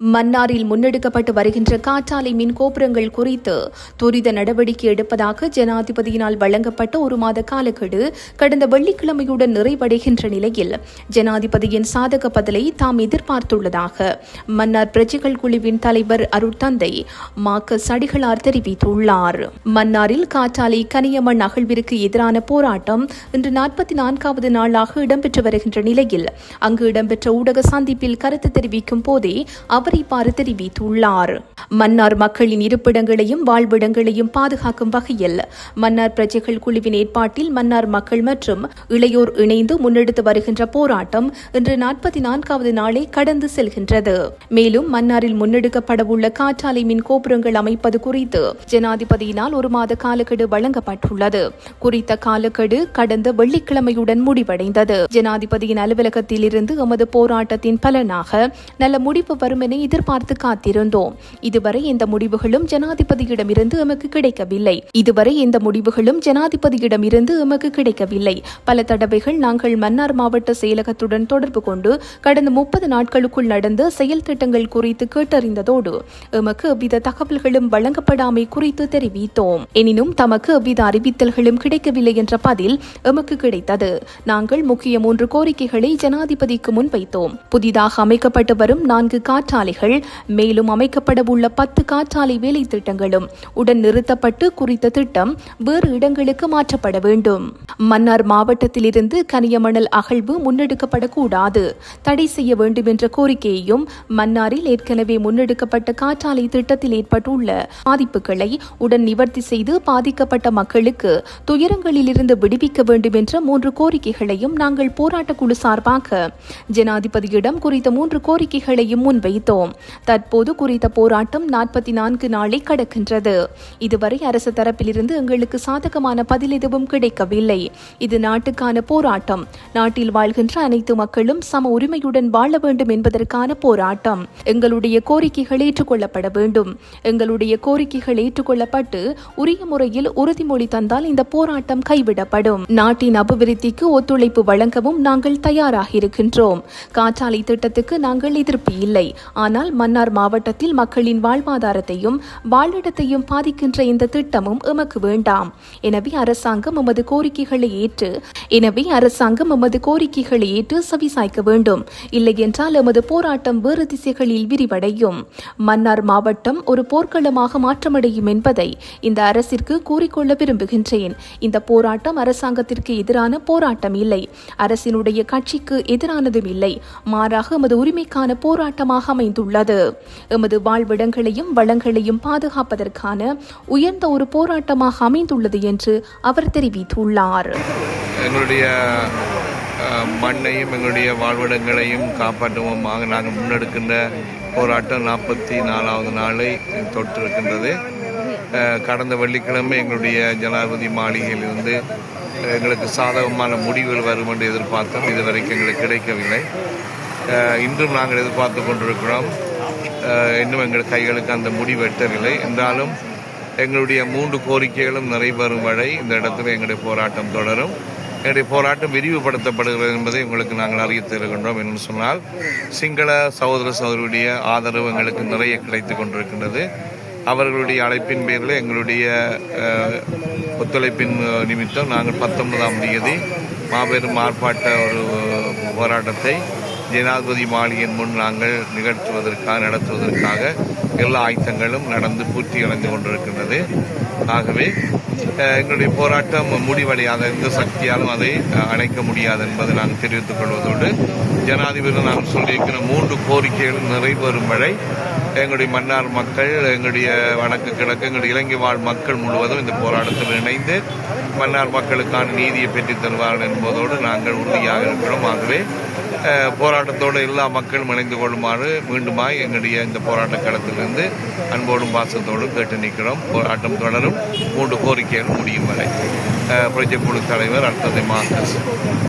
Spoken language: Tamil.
மன்னாரில் முன்னெடுக்கப்பட்டு வருகின்ற காற்றாலை மின் கோபுரங்கள் குறித்து துரித நடவடிக்கை எடுப்பதாக ஜனாதிபதியினால் வழங்கப்பட்ட ஒரு மாத காலக்கெடு கடந்த வெள்ளிக்கிழமையுடன் நிறைவடைகின்ற நிலையில் ஜனாதிபதியின் சாதக பதிலை தாம் எதிர்பார்த்துள்ளதாக மன்னார் பிரஜைகள் குழுவின் தலைவர் அருட்தந்தை மாக்க சடிகளார் தெரிவித்துள்ளார். மன்னாரில் காற்றாலை கனியமண் அகழ்விற்கு எதிரான போராட்டம் இன்று நாற்பத்தி நான்காவது நாளாக இடம்பெற்று வருகின்ற நிலையில் அங்கு இடம்பெற்ற ஊடக சந்திப்பில் கருத்து தெரிவிக்கும் போதே அவர் இவ்வாறு தெரிவித்துள்ளார். மன்னார் மக்களின் இருப்பிடங்களையும் வாழ்விடங்களையும் பாதுகாக்கும் வகையில் மன்னார் பிரஜைகள் குழுவின் ஏற்பாட்டில் மன்னார் மக்கள் மற்றும் இளையோர் இணைந்து முன்னெடுத்து வருகின்ற போராட்டம் இன்று நாற்பத்தி நான்காவது நாளை கடந்து செல்கின்றது. மேலும் மன்னாரில் முன்னெடுக்கப்படவுள்ள காற்றாலை மின் கோபுரங்கள் அமைப்பது குறித்து ஜனாதிபதியினால் ஒரு மாத காலக்கெடு வழங்கப்பட்டுள்ளது. குறித்த காலக்கெடு கடந்த வெள்ளிக்கிழமையுடன் முடிவடைந்தது. ஜனாதிபதியின் அலுவலகத்தில் இருந்து எமது போராட்டத்தின் பலனாக நல்ல முடிவு வரும் என எதிர்பார்த்து காத்திருந்தோம். இதுவரை எந்த முடிவுகளும் ஜனாதிபதியிடமிருந்து எமக்கு கிடைக்கவில்லை. இதுவரை எந்த முடிவுகளும் ஜனாதிபதியிடமிருந்து எமக்கு கிடைக்கவில்லை. பல தடவைகள் நாங்கள் மன்னார் மாவட்ட செயலகத்துடன் தொடர்பு கொண்டு கடந்த முப்பது நாட்களுக்குள் நடந்த செயல் திட்டங்கள் குறித்து கேட்டறிந்ததோடு எமக்கு எவ்வித தகவல்களும் வழங்கப்படாமை குறித்து தெரிவித்தோம். எனினும் தமக்கு எவ்வித அறிவித்தல்களும் கிடைக்கவில்லை என்ற பதில் எமக்கு கிடைத்தது. நாங்கள் முக்கிய மூன்று கோரிக்கைகளை ஜனாதிபதிக்கு முன்வைத்தோம். புதிதாக அமைக்கப்பட்டு வரும் நான்கு காற்றாலைகள் மேலும் அமைக்கப்படவுள்ள பத்து காற்றாலை வேலை திட்டங்களும் உடன் நிறுத்தப்பட்டு குறித்த திட்டம் வேறு இடங்களுக்கு மாற்றப்பட வேண்டும். மன்னார் மாவட்டத்திலிருந்து கனியமணல் அகழ்வு முன்னெடுக்கப்படக்கூடாது. தடை செய்ய வேண்டும் என்ற கோரிக்கையையும் மன்னாரில் ஏற்கனவே முன்னெடுக்கப்பட்ட காற்றாலை திட்டத்தில் ஏற்பட்டுள்ள பாதிப்புகளை உடன் நிவர்த்தி செய்து பாதிக்கப்பட்ட மக்களுக்கு துயரங்களிலிருந்து விடுவிக்க வேண்டும் என்ற மூன்று கோரிக்கைகளையும் நாங்கள் போராட்டக் குழு சார்பாக ஜனாதிபதியிடம் குறித்த மூன்று கோரிக்கைகளையும் முன்வைத்தோம். தற்போது குறித்த போராட்டம் நாற்பத்தி நான்கு நாளை கடக்கின்றது. இதுவரை அரசு தரப்பிலிருந்து எங்களுக்கு சாதகமான பதில் எதுவும் கிடைக்கவில்லை. இது நாட்டுக்கான போராட்டம். நாட்டில் வாழ்கின்ற அனைத்து மக்களும் சம உரிமையுடன் வாழ வேண்டும் என்பதற்கான போராட்டம். எங்களுடைய கோரிக்கைகள் ஏற்றுக்கொள்ளப்பட வேண்டும். எங்களுடைய கோரிக்கைகள் ஏற்றுக்கொள்ளப்பட்டு உரிய முறையில் உறுதிமொழி தந்தால் இந்த போராட்டம் கைவிடப்படும். நாட்டின் அபிவிருத்திக்கு ஒத்துழைப்பு வழங்கவும் நாங்கள் தயாராக இருக்கின்றோம். காற்றாலை திட்டத்துக்கு நாங்கள் எதிர்ப்பு இல்லை. ஆனால் மன்னார் மாவட்டத்தில் மக்களின் வாழ்வாதாரத்தையும் வாழிடத்தையும் பாதிக்கின்ற இந்த திட்டமும் எமக்கு வேண்டாம். எனவே அரசாங்கம் எமது கோரிக்கைகள் ஏற்று எனவே அரசாங்கம் எமது கோரிக்கைகளை ஏற்று செவிசாய்க்க வேண்டும். இல்லை என்றால் எமது போராட்டம் வேறு திசைகளில் விரிவடையும். மன்னார் மாவட்டம் ஒரு போர்க்களமாக மாற்றமடையும் என்பதை இந்த அரசிற்கு கூறிக்கொள்ள விரும்புகின்றேன். இந்த போராட்டம் அரசாங்கத்திற்கு எதிரான போராட்டம் இல்லை. அரசினுடைய கட்சிக்கு எதிரானதும் இல்லை. மாறாக எமது உரிமைக்கான போராட்டமாக அமைந்துள்ளது. எமது வாழ்விடங்களையும் வளங்களையும் பாதுகாப்பதற்கான உயர்ந்த ஒரு போராட்டமாக அமைந்துள்ளது என்று அவர் தெரிவித்துள்ளார். எங்களுடைய மண்ணையும் எங்களுடைய வாழ்விடங்களையும் காப்பாற்றுவோமாக நாங்கள் முன்னெடுக்கின்ற போராட்டம் நாற்பத்தி நாலாவது நாளை தொற்றிருக்கின்றது. கடந்த வெள்ளிக்கிழமை எங்களுடைய ஜனாதிபதி மாளிகையிலிருந்து எங்களுக்கு சாதகமான முடிவுகள் வரும் என்று எதிர்பார்த்தோம். இதுவரைக்கும் எங்களுக்கு கிடைக்கவில்லை. இன்றும் நாங்கள் எதிர்பார்த்து கொண்டிருக்கிறோம். இன்னும் எங்கள் கைகளுக்கு அந்த முடிவு எட்டவில்லை. என்றாலும் எங்களுடைய மூன்று கோரிக்கைகளும் நிறைவேறும் வரை இந்த இடத்துல எங்களுடைய போராட்டம் தொடரும். எங்களுடைய போராட்டம் விரிவுபடுத்தப்படுகிறது என்பதை உங்களுக்கு நாங்கள் அறிவித்து இருக்கின்றோம். என்று சொன்னால் சிங்கள சகோதர சகோதரியுடைய ஆதரவு எங்களுக்கு நிறைய கிடைத்து கொண்டிருக்கின்றது. அவர்களுடைய அழைப்பின் பேரில் எங்களுடைய ஒத்துழைப்பின் நிமித்தம் நாங்கள் பத்தொன்பதாம் தேதி மாபெரும் ஆர்ப்பாட்ட ஒரு போராட்டத்தை ஜனாதிபதி மாளிகையின் முன் நாங்கள் நிகழ்த்துவதற்காக நடத்துவதற்காக எல்லா ஆயுத்தங்களும் நடந்து பூர்த்தி அடைந்து கொண்டிருக்கின்றது. ஆகவே எங்களுடைய போராட்டம் முடிவடையாத எந்த சக்தியாலும் அதை அணைக்க முடியாது என்பதை நாங்கள் தெரிவித்துக் கொள்வதோடு ஜனாதிபதி நாங்கள் சொல்லியிருக்கிற மூன்று கோரிக்கைகள் நிறைவேறும் வரை எங்களுடைய மன்னார் மக்கள் எங்களுடைய வடக்கு கிழக்கு எங்களுடைய இலங்கை வாழ் மக்கள் முழுவதும் இந்த போராட்டத்தில் இணைந்து மன்னார் மக்களுக்கான நீதியை பெற்றுத் தருவார்கள் என்பதோடு நாங்கள் உறுதியாக இருக்கிறோம். ஆகவே போராட்டத்தோடு எல்லா மக்களும் இணைந்து கொள்ளுமாறு மீண்டுமாய் எங்களுடைய இந்த போராட்ட களத்திலிருந்து அன்போடும் பாசத்தோடும் கேட்டு நிற்கிறோம். போராட்டம் தொடரும். மூன்று கோரிக்கைகள் முடியும் வரை. அஹ், குழு தலைவர் அர்த்ததை மார்க்கஸ்.